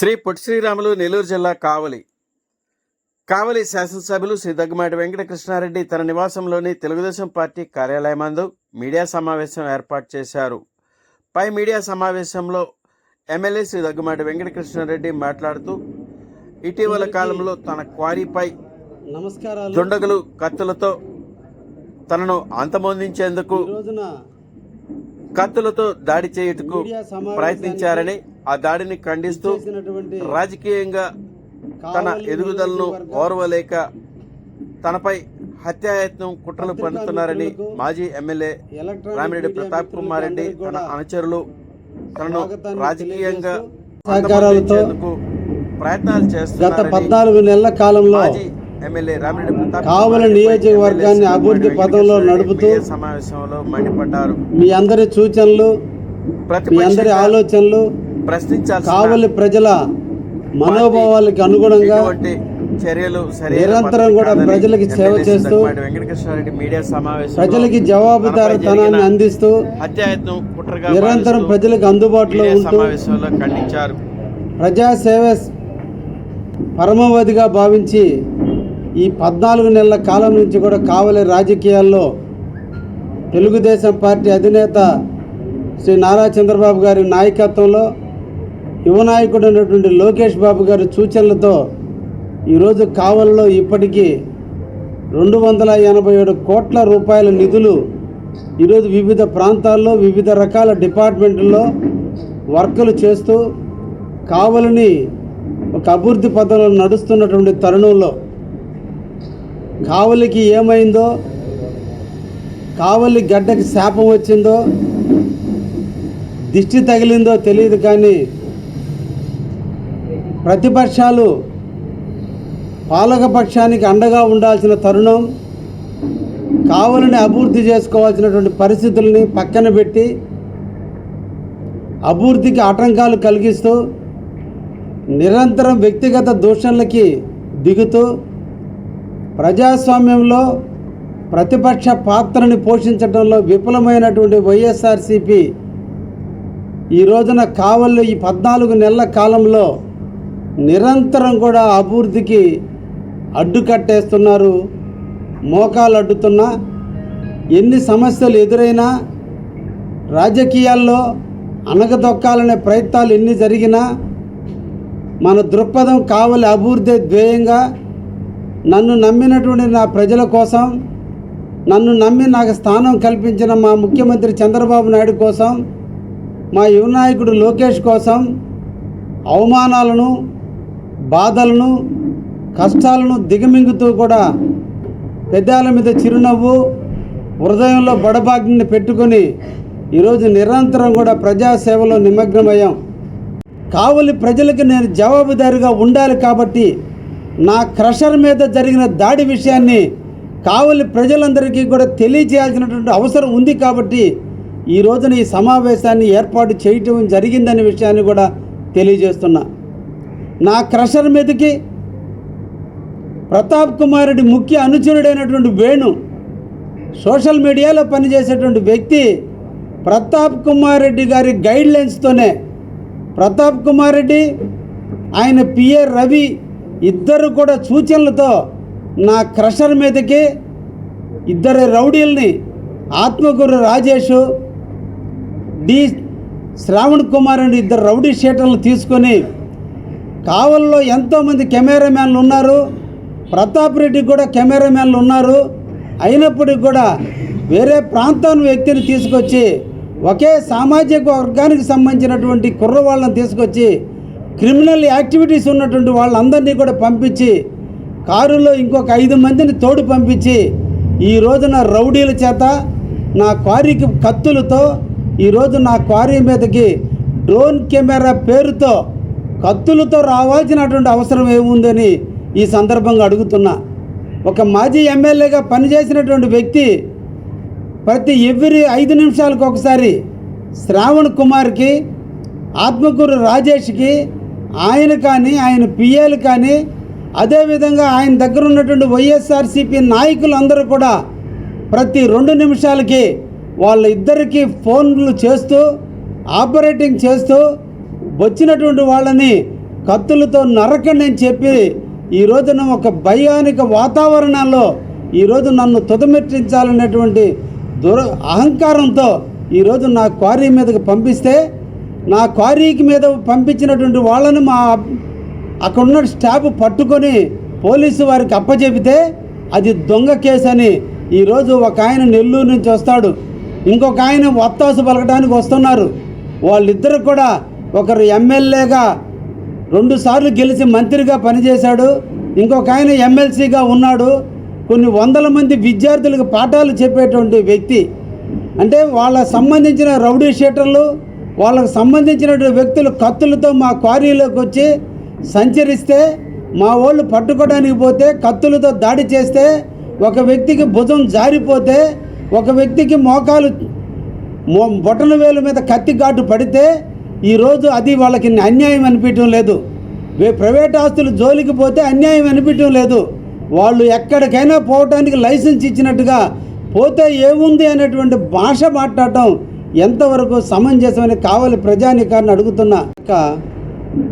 శ్రీ పొట్టి శ్రీరాములు నెల్లూరు జిల్లా కావలి. కావలి శాసనసభ్యులు శ్రీ దగ్గమాటి వెంకటకృష్ణారెడ్డి తన నివాసంలోని తెలుగుదేశం పార్టీ కార్యాలయమందు మీడియా సమావేశం ఏర్పాటు చేశారు. పై మీడియా సమావేశంలో ఎమ్మెల్యే శ్రీ దగ్గమాటి వెంకటకృష్ణారెడ్డి మాట్లాడుతూ ఇటీవల కాలంలో తన క్వారీపై నమస్కారాలు. దుండగులు కత్తులతో తనను అంతమొందించేందుకు కత్తులతో దాడి చేయుటకు ప్రయత్నించారని ఆ దాడిని ఖండిస్తూ రాజకీయంగా తన ఎదుగుదలను ఓర్వలేక తనపై హత్యాయత్నం కుట్రలు పన్నుతున్నారని మిత్రులకు, మాజీ ఎమ్మెల్యే రామిరెడ్డి ప్రతాప్ కుమార్ రెడ్డి తన అనుచరులు తనను రాజకీయంగా సహకారాలతో ప్రయత్నాలు గత చేస్తున్నారని పద్నాలుగు నెలల కాలంలో ఎమ్మెల్యే రామిరెడ్డి ప్రతాప్ కావలి నియోజకవర్గాన్ని అభివృద్ధి రెడ్డి నడుపుతూ సమావేశంలో మండిపడ్డారు. మీ అందరి సూచనలు మీ అందరి ఆలోచనలు ప్రశ్నించాల్సిన కావలి ప్రజల మనోభావాలకు అనుగుణంగా చర్యలు నిరంతరం కూడా ప్రజలకి సేవ చేస్తూ వెంకటకృష్ణారెడ్డి మీడియా సమావేశంలో ప్రజలకి జవాబుదారితనాన్ని అందిస్తూ హత్యాయత్నం కుట్రగా నిరంతరం ప్రజలకు అందుబాటులో సమావేశంలో ఖండించారు. ప్రజాసేవ పరమవధిగా భావించి ఈ పద్నాలుగు నెలల కాలం నుంచి కూడా కావలి రాజకీయాల్లో తెలుగుదేశం పార్టీ అధినేత శ్రీ నారా చంద్రబాబు గారి నాయకత్వంలో యువనాయకుడు అయినటువంటి లోకేష్ బాబు గారి సూచనలతో ఈరోజు కావలిలో ఇప్పటికీ రెండు వందల ఎనభై ఏడు కోట్ల రూపాయల నిధులు ఈరోజు వివిధ ప్రాంతాల్లో వివిధ రకాల డిపార్ట్మెంట్లలో వర్కులు చేస్తూ కావలిని ఒక అభివృద్ధి పథంలో నడుస్తున్నటువంటి తరుణంలో కావలికి ఏమైందో కావలి గడ్డకి శాపం వచ్చిందో దిష్టి తగిలిందో తెలియదు కానీ ప్రతిపక్షాలు పాలకపక్షానికి అండగా ఉండాల్సిన తరుణం కావలిని అభివృద్ధి చేసుకోవాల్సినటువంటి పరిస్థితుల్ని పక్కన పెట్టి అభివృద్ధికి ఆటంకాలు కలిగిస్తూ నిరంతరం వ్యక్తిగత దూషణలకి దిగుతూ ప్రజాస్వామ్యంలో ప్రతిపక్ష పాత్రని పోషించడంలో విఫలమైనటువంటి వైఎస్ఆర్సిపి ఈ రోజున కావల్లో ఈ పద్నాలుగు నెలల కాలంలో నిరంతరం కూడా అభివృద్ధికి అడ్డుకట్టేస్తున్నారు మోకాలు అడ్డుతున్నా ఎన్ని సమస్యలు ఎదురైనా రాజకీయాల్లో అనగదొక్కాలనే ప్రయత్నాలు ఎన్ని జరిగినా మన దృక్పథం కావలి అభివృద్ధి ధ్యేయంగా నన్ను నమ్మినటువంటి నా ప్రజల కోసం నన్ను నమ్మి నాకు స్థానం కల్పించిన మా ముఖ్యమంత్రి చంద్రబాబు నాయుడు కోసం మా యువనాయకుడు లోకేష్ కోసం అవమానాలను బాధలను కష్టాలను దిగమింగుతూ కూడా పెద్దాల మీద చిరునవ్వు హృదయంలో బడబాగ్ని పెట్టుకొని ఈరోజు నిరంతరం కూడా ప్రజాసేవలో నిమగ్నమయ్యాం. కావలి ప్రజలకు నేను జవాబుదారిగా ఉండాలి కాబట్టి నా క్రషర్ మీద జరిగిన దాడి విషయాన్ని కావలి ప్రజలందరికీ కూడా తెలియజేయాల్సినటువంటి అవసరం ఉంది కాబట్టి ఈ రోజున ఈ సమావేశాన్ని ఏర్పాటు చేయటం జరిగిందనే విషయాన్ని కూడా తెలియజేస్తున్నా. నా క్రషర్ మీదకి ప్రతాప్ కుమార్ రెడ్డి ముఖ్య అనుచరుడైనటువంటి వేణు సోషల్ మీడియాలో పనిచేసేటువంటి వ్యక్తి ప్రతాప్ కుమార్ రెడ్డి గారి గైడ్ లైన్స్తోనే ప్రతాప్ కుమార్ రెడ్డి ఆయన పిఏ రవి ఇద్దరు కూడా సూచనలతో నా క్రషర్ మీదకి ఇద్దరు రౌడీల్ని ఆత్మగురు రాజేష్ డి. శ్రావణ్ కుమార్ అని ఇద్దరు రౌడీ షీటర్లు తీసుకొని కావల్లో ఎంతోమంది కెమెరామ్యాన్లు ఉన్నారు. ప్రతాప్ రెడ్డికి కూడా కెమెరామ్యాన్లు ఉన్నారు. అయినప్పటికీ కూడా వేరే ప్రాంతం వ్యక్తిని తీసుకొచ్చి ఒకే సామాజిక వర్గానికి సంబంధించినటువంటి కుర్రవాళ్ళని తీసుకొచ్చి క్రిమినల్ యాక్టివిటీస్ ఉన్నటువంటి వాళ్ళందరినీ కూడా పంపించి కారులో ఇంకొక ఐదు మందిని తోడు పంపించి ఈ రోజున రౌడీల చేత నా క్వారీకి కత్తులతో ఈరోజు నా క్వారీ మీదకి డ్రోన్ కెమెరా పేరుతో కత్తులతో రావాల్సినటువంటి అవసరం ఏముందని ఈ సందర్భంగా అడుగుతున్నా. ఒక మాజీ ఎమ్మెల్యేగా పనిచేసినటువంటి వ్యక్తి ప్రతి ఎవ్రీ ఐదు నిమిషాలకు ఒకసారి శ్రావణ్ కుమార్కి ఆత్మకూరు రాజేష్కి ఆయన కానీ ఆయన పిఏలు కానీ అదేవిధంగా ఆయన దగ్గర ఉన్నటువంటి వైఎస్ఆర్సీపీ నాయకులందరూ కూడా ప్రతి రెండు నిమిషాలకి వాళ్ళ ఇద్దరికి ఫోన్లు చేస్తూ ఆపరేటింగ్ చేస్తూ వచ్చినటువంటి వాళ్ళని కత్తులతో నరకండి అని చెప్పి ఈ రోజున ఒక భయానిక వాతావరణంలో ఈరోజు నన్ను తుదమెట్టించాలనేటువంటి దుర అహంకారంతో ఈరోజు నా క్వారీ మీదకి పంపిస్తే నా క్వారీకి మీద పంపించినటువంటి వాళ్ళని మా అక్కడ ఉన్న స్టాఫ్ పట్టుకొని పోలీసు వారికి అప్పచెబితే అది దొంగ కేసు అని ఈరోజు ఒక ఆయన నెల్లూరు నుంచి వస్తాడు. ఇంకొక ఆయన వత్తాసు పలకడానికి వస్తున్నారు. వాళ్ళిద్దరు కూడా ఒకరు ఎమ్మెల్యేగా రెండుసార్లు గెలిచి మంత్రిగా పనిచేశాడు ఇంకొక ఆయన ఎమ్మెల్సీగా ఉన్నాడు. కొన్ని వందల మంది విద్యార్థులకు పాఠాలు చెప్పేటువంటి వ్యక్తి. అంటే వాళ్ళకు సంబంధించిన రౌడీ షీటర్లు వాళ్ళకు సంబంధించినటువంటి వ్యక్తులు కత్తులతో మా క్వారీలోకి వచ్చి సంచరిస్తే మా వాళ్ళు పట్టుకోవడానికి పోతే కత్తులతో దాడి చేస్తే ఒక వ్యక్తికి భుజం జారిపోతే ఒక వ్యక్తికి మోకాలు బొటన వేలు మీద కత్తి ఘాటు పడితే ఈరోజు అది వాళ్ళకి అన్యాయం అనిపించడం లేదు. ప్రైవేట్ ఆస్తులు జోలికి పోతే అన్యాయం అనిపించడం లేదు. వాళ్ళు ఎక్కడికైనా పోవటానికి లైసెన్స్ ఇచ్చినట్టుగా పోతే ఏముంది అనేటువంటి భాష మాట్లాడటం ఎంతవరకు సమంజసమని కావాలి ప్రజానికాన్ని అడుగుతున్నా. ఇంకా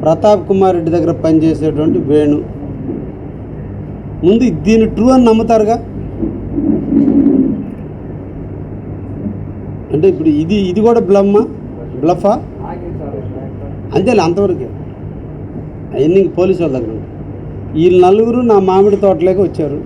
ప్రతాప్ కుమార్ రెడ్డి దగ్గర పనిచేసేటువంటి వేణు. ముందు దీన్ని ట్రూ అని నమ్ముతారుగా? అంటే ఇప్పుడు ఇది ఇది కూడా బ్లమ్మా బ్లఫా అంతేలే అంతవరకే. అవన్నీ పోలీసు వాళ్ళ దగ్గర వీళ్ళు నలుగురు నా మామిడి తోటలోకి వచ్చారు.